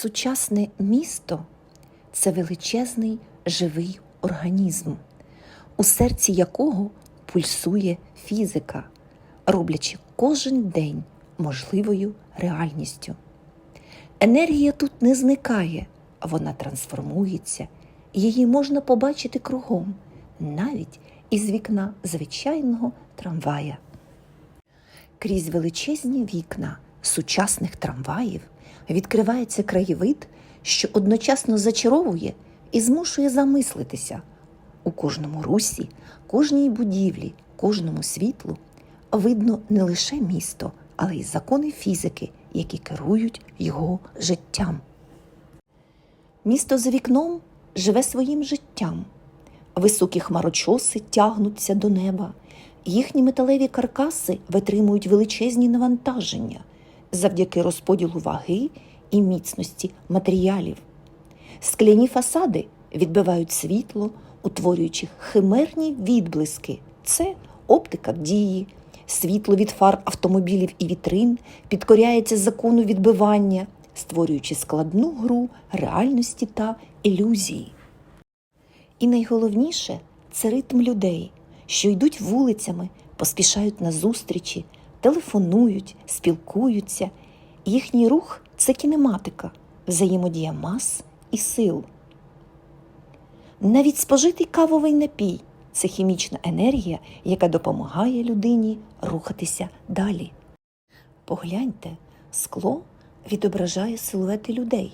Сучасне місто це величезний живий організм, у серці якого пульсує фізика, роблячи кожен день можливою реальністю. Енергія тут не зникає, вона трансформується, її можна побачити кругом, навіть із вікна звичайного трамвая. Крізь величезні вікна сучасних трамваїв відкривається краєвид, що одночасно зачаровує і змушує замислитися. У кожному русі, кожній будівлі, кожному світлу видно не лише місто, але й закони фізики, які керують його життям. Місто за вікном живе своїм життям. Високі хмарочоси тягнуться до неба, їхні металеві каркаси витримують величезні навантаження завдяки розподілу ваги і міцності матеріалів. Скляні фасади відбивають світло, утворюючи химерні відблиски. Це оптика в дії, світло від фар автомобілів і вітрин підкоряється закону відбивання, створюючи складну гру реальності та ілюзії. І найголовніше це ритм людей, що йдуть вулицями, поспішають на зустрічі, телефонують, спілкуються. Їхній рух це кінематика, взаємодія мас і сил. Навіть спожитий кавовий напій це хімічна енергія, яка допомагає людині рухатися далі. Погляньте, скло відображає силуети людей.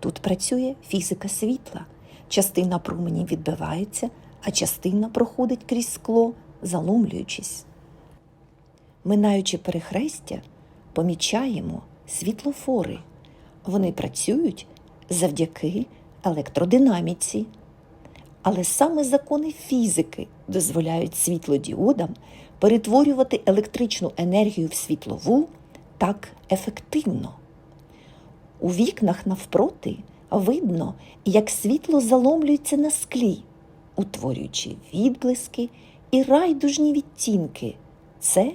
Тут працює фізика світла. Частина променів відбивається, а частина проходить крізь скло, заломлюючись. Минаючи перехрестя, помічаємо світлофори. Вони працюють завдяки електродинаміці. Але саме закони фізики дозволяють світлодіодам перетворювати електричну енергію в світлову так ефективно. У вікнах навпроти видно, як світло заломлюється на склі, утворюючи відблиски і райдужні відтінки. Це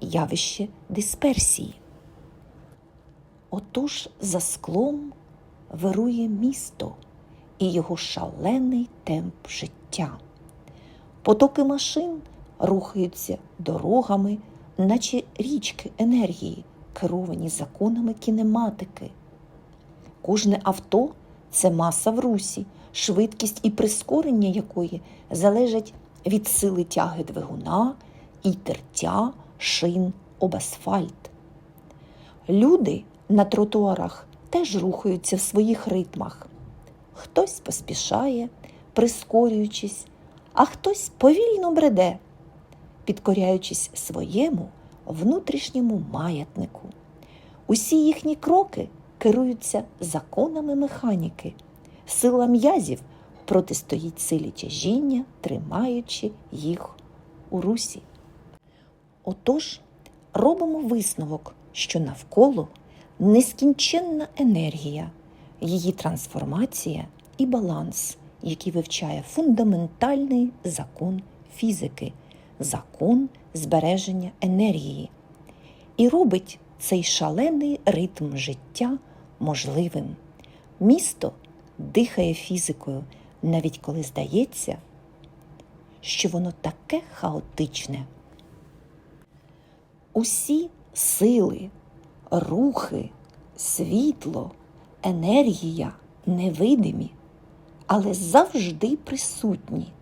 явище дисперсії. Отож за склом вирує місто і його шалений темп життя. Потоки машин рухаються дорогами, наче річки енергії, керовані законами кінематики. Кожне авто це маса в русі, швидкість і прискорення якої залежать від сили тяги двигуна і тертя шин об асфальт. Люди на тротуарах теж рухаються в своїх ритмах. Хтось поспішає, прискорюючись, а хтось повільно бреде, підкоряючись своєму внутрішньому маятнику. Усі їхні кроки керуються законами механіки. Сила м'язів протистоїть силі тяжіння, тримаючи їх у русі. Отож, робимо висновок, що навколо нескінченна енергія, її трансформація і баланс, який вивчає фундаментальний закон фізики, закон збереження енергії, і робить цей шалений ритм життя можливим. Місто дихає фізикою, навіть коли здається, що воно таке хаотичне. Усі сили, рухи, світло, енергія невидимі, але завжди присутні,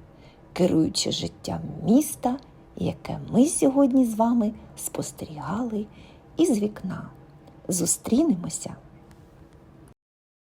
керуючи життям міста, яке ми сьогодні з вами спостерігали із вікна. Зустрінемося